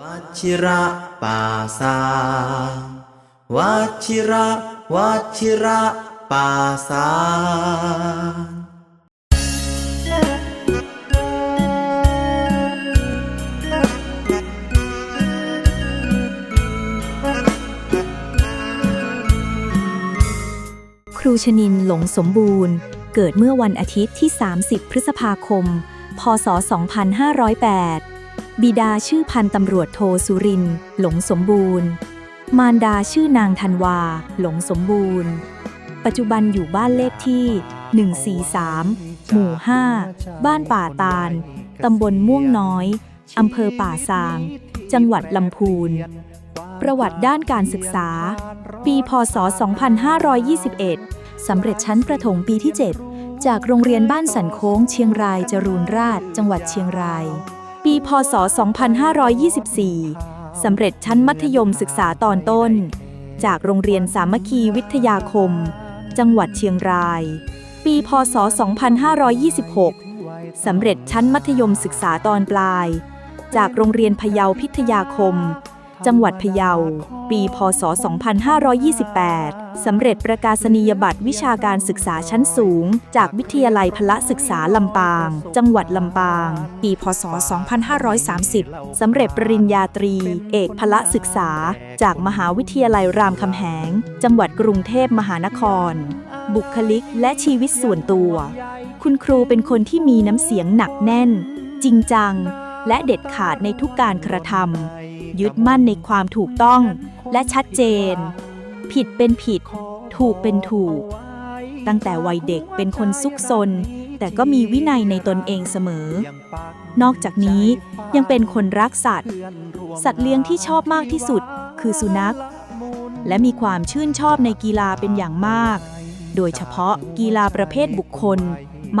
วัชิระป่าสาวัชิระวัชิระป่าสาครูชนินหลงสมบูรณ์ เกิดเมื่อวันอาทิตย์ที่ 30 พฤษภาคม พศ 2508 บิดาชื่อพันตำรวจโทสุริน หลงสมบูรณ์ มารดาชื่อนางธันวา หลงสมบูรณ์ ปัจจุบันอยู่บ้านเลขที่ 143 หมู่ 5 บ้านป่าตาล ตำบลม่วงน้อยอำเภอป่าซาง จังหวัดลำพูน ประวัติด้านการศึกษา ปีพศ 2521 สำเร็จชั้นประถมปีที่ 7 จากโรงเรียนบ้านสันโค้งเชียงรายจรูนราช จังหวัดเชียงราย ปีพศ 2524 สำเร็จชั้นมัธยมศึกษาตอนต้น จากโรงเรียนสามัคคีวิทยาคม จังหวัดเชียงราย ปีพศ 2526 สำเร็จชั้นมัธยมศึกษาตอนปลาย จากโรงเรียนพะเยาพิทยาคม จังหวัดพะเยา ปีพศ 2528 สำเร็จประกาศนียบัตรวิชาการศึกษาชั้นสูง จากวิทยาลัยพละศึกษาลำปาง จังหวัดลำปาง ปีพศ 2530 สำเร็จปริญญาตรี เอกพละศึกษา จากมหาวิทยาลัยรามคำแหง จังหวัดกรุงเทพมหานคร บุคลิกและชีวิตส่วนตัว คุณครูเป็นคนที่มีน้ำเสียงหนักแน่น จริงจังและเด็ดขาดในทุกการกระทำ ยึดมั่นในความถูกต้อง และชัดเจน ผิดเป็นผิด ถูกเป็นถูก ตั้งแต่วัยเด็กเป็นคนซุกซน แต่ก็มีวินัยในตนเองเสมอ นอกจากนี้ยังเป็นคนรักสัตว์ สัตว์เลี้ยงที่ชอบมากที่สุด คือสุนัข และมีความชื่นชอบในกีฬาเป็นอย่างมาก โดยเฉพาะกีฬาประเภทบุคคล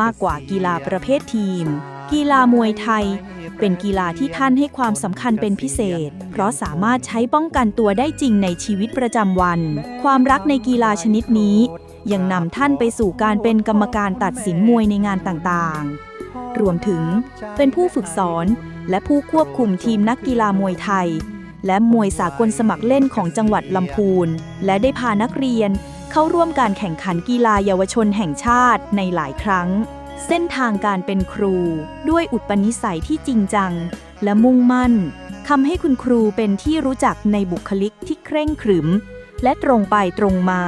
มากกว่ากีฬาประเภททีม กีฬามวยไทย เป็นกีฬาที่ท่านให้ความสำคัญเป็นพิเศษ เพราะสามารถใช้ป้องกันตัวได้จริงในชีวิตประจำวัน ความรักในกีฬาชนิดนี้ ยังนำท่านไปสู่การเป็นกรรมการตัดสินมวยในงานต่างๆ รวมถึงเป็นผู้ฝึกสอน และผู้ควบคุมทีมนักกีฬามวยไทย และมวยสากลสมัครเล่นของจังหวัดลำพูน และได้พานักเรียน เข้าร่วมการแข่งขันกีฬาเยาวชนแห่งชาติในหลายครั้ง เส้นทางการเป็นครูด้วยอุปนิสัยที่จริงจัง และมุ่งมั่นทำให้คุณครูเป็นที่รู้จักในบุคลิกที่เคร่งขรึม และตรงไปตรงมา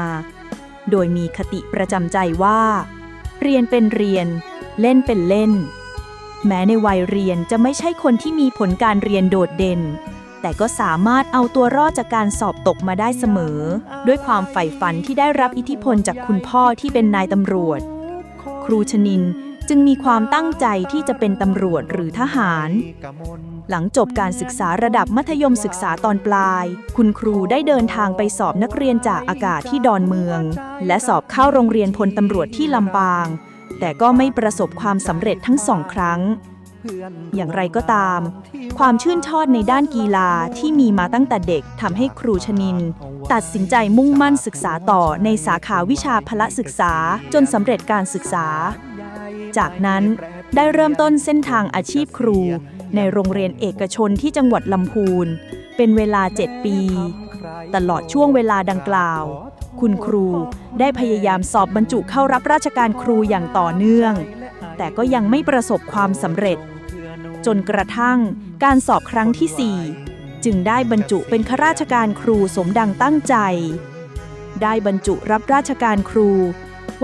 โดยมีคติประจำใจว่า เรียนเป็นเรียน เล่นเป็นเล่น แม้ในวัยเรียนจะไม่ใช่คนที่มีผลการเรียนโดดเด่น แต่ก็สามารถเอาตัวรอดจากการสอบตกมาได้เสมอ ด้วยความใฝ่ฝันที่ได้รับอิทธิพลจากคุณพ่อที่เป็นนายตำรวจ ครูชนินจึงมีความตั้งใจที่จะเป็นตำรวจหรือทหาร หลังจบการศึกษาระดับมัธยมศึกษาตอนปลาย คุณครูได้เดินทางไปสอบนักเรียนจากอากาศที่ดอนเมือง และสอบเข้าโรงเรียนพลตำรวจที่ลำปาง แต่ก็ไม่ประสบความสำเร็จทั้งสองครั้ง อย่างไรก็ตาม ความชื่นชอบในด้านกีฬาที่มีมาตั้งแต่เด็กทำให้ครูชนิน ตัดสินใจมุ่งมั่นศึกษาต่อในสาขาวิชาพละศึกษาจนสำเร็จการศึกษา จากนั้นได้เริ่มต้นเส้นทางอาชีพครู ในโรงเรียนเอกชนที่จังหวัดลำพูน เป็นเวลา 7 ปี ตลอดช่วงเวลาดังกล่าว คุณครูได้พยายามสอบบรรจุเข้ารับราชการครูอย่างต่อเนื่อง แต่ก็ยังไม่ประสบความสำเร็จ จนกระทั่งการสอบครั้งที่ 4 จึงได้บรรจุเป็นข้าราชการครูสมดังตั้งใจ ได้บรรจุรับราชการครู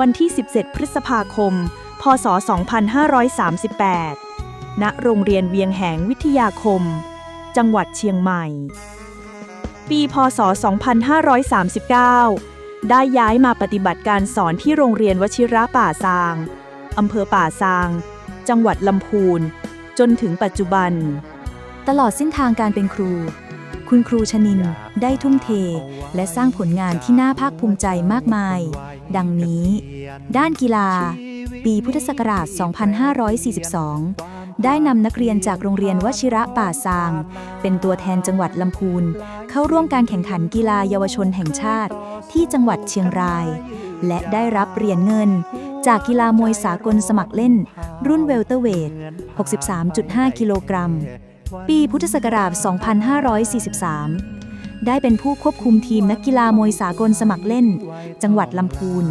วันที่ 17 พฤษภาคม พศ 2538 ณ โรงเรียนเวียงแหงวิทยาคม จังหวัดเชียงใหม่ ปีพศ 2539 ได้ย้ายมาปฏิบัติการสอนที่โรงเรียนวชิระป่าซาง อำเภอป่าซาง จังหวัดลำพูน จนถึงปัจจุบัน ตลอดเส้นทางการเป็นครู คุณครูชนินได้ทุ่มเท และสร้างผลงานที่น่าภาคภูมิใจมากมาย ดังนี้ ด้านกีฬา ปีพุทธศักราช 2542 ได้นำนักเรียนจากโรงเรียนวชิระป่าซาง เป็นตัวแทนจังหวัดลำพูน เข้าร่วมการแข่งขันกีฬาเยาวชนแห่งชาติ ที่จังหวัดเชียงราย และได้รับเหรียญเงิน จากกีฬามวยสากลสมัครเล่น รุ่นเวลเตอร์เวท 63.5 กิโลกรัม ปีพุทธศักราช 2543 ได้เป็นผู้ควบคุมทีมนักกีฬามวยสากลสมัครเล่น จังหวัดลำพูน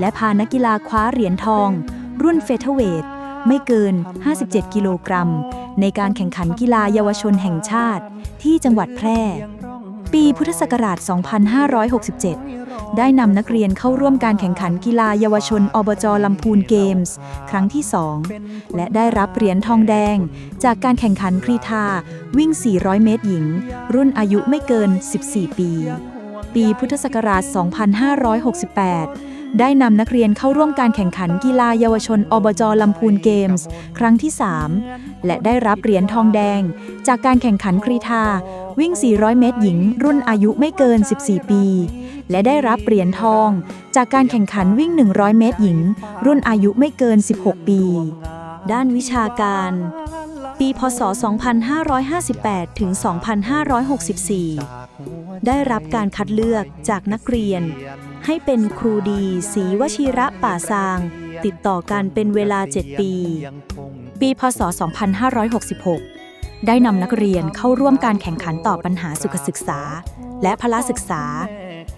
และพานักกีฬาคว้าเหรียญทอง รุ่นเฟเธอร์เวท ไม่เกิน 57 กิโลกรัม ในการแข่งขันกีฬาเยาวชนแห่งชาติ ที่จังหวัดแพร่ ปีพุทธศักราช 2567 ได้นำนักเรียนเข้าร่วมการแข่งขันกีฬาเยาวชนอบจลำพูนเกมส์ ครั้งที่ 2 และได้รับเหรียญทองแดง จากการแข่งขันกรีธาวิ่ง 400 เมตรหญิง รุ่นอายุไม่เกิน 14 ปี ปีพุทธศักราช 2568 ได้นำนักเรียนเข้าร่วมการแข่งขันกีฬาเยาวชนอบจลำพูนเกมส์ ครั้งที่ 3 และได้รับเหรียญทองแดง จากการแข่งขันกรีธาวิ่ง 400 เมตรหญิง รุ่นอายุไม่เกิน 14 ปี และได้รับเหรียญทอง จากการแข่งขันวิ่ง 100 เมตรหญิง รุ่นอายุไม่เกิน 16 ปี ด้านวิชาการ ปี พศ 2558 ถึง 2564 ได้รับการคัดเลือกจากนักเรียน ให้เป็นครูดีศรีวชิระป่าซาง ติดต่อกันเป็นเวลา 7 ปี ปีพศ 2566 ได้นำนักเรียนเข้าร่วมการแข่งขันต่อปัญหาสุขศึกษา และพละศึกษา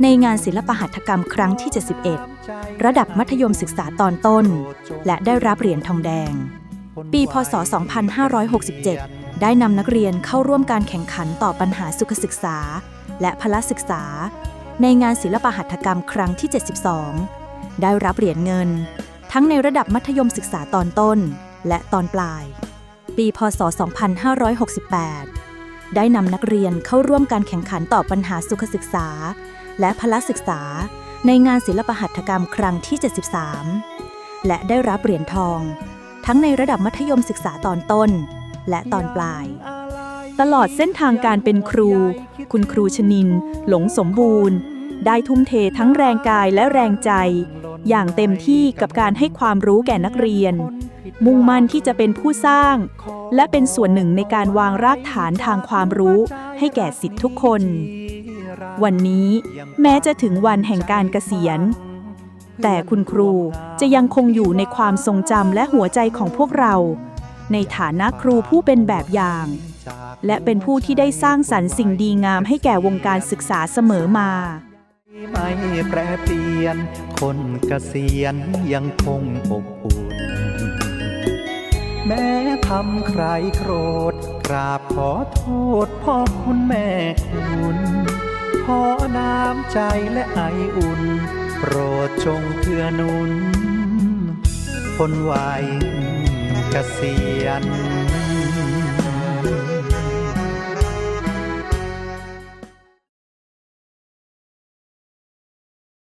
ในงานศิลปหัตถกรรมครั้งที่ 71 ระดับมัธยมศึกษาตอนต้น และได้รับเหรียญทองแดง ปีพศ 2567 ได้นำนักเรียนเข้าร่วมการแข่งขันต่อปัญหาสุขศึกษา และพละศึกษา ในงานศิลปหัตถกรรมครั้งที่ 72 ได้รับเหรียญเงิน ทั้งในระดับมัธยมศึกษาตอนต้น และตอนปลาย ปีพศ 2568 ได้นำนักเรียนเข้าร่วมการแข่งขันต่อปัญหาสุขศึกษา และพละศึกษา ในงานศิลปหัตถกรรมครั้งที่ 73 และได้รับเหรียญทอง ทั้งในระดับมัธยมศึกษาตอนต้น และตอนปลาย ตลอดเส้นทางการเป็นครู คุณครูชนิน หลงสมบูรณ์ ได้ทุ่มเททั้งแรงกายและแรงใจ อย่างเต็มที่กับการให้ความรู้แก่นักเรียน มุ่งมั่นที่จะเป็นผู้สร้าง และเป็นส่วนหนึ่งในการวางรากฐานทางความรู้ให้แก่สิทธิทุกคน วันนี้แม้จะถึงวันแห่งการเกษียณแต่คุณครูจะยังคงอยู่ในความทรงจำและหัวใจของพวกเรา ในฐานะครูผู้เป็นแบบอย่าง และเป็นผู้ที่ได้สร้างสรรค์สิ่งดีงามให้แก่วงการศึกษาเสมอมา ไม่แปรเปลี่ยน คนเกษียณยังคงอบอุ่น แม้ทำใครโกรธ กราบขอโทษพ่อคุณแม่คุณขอน้ำใจและไออุ่น โปรดจงเพื่อนุนคนวัย เกษียณ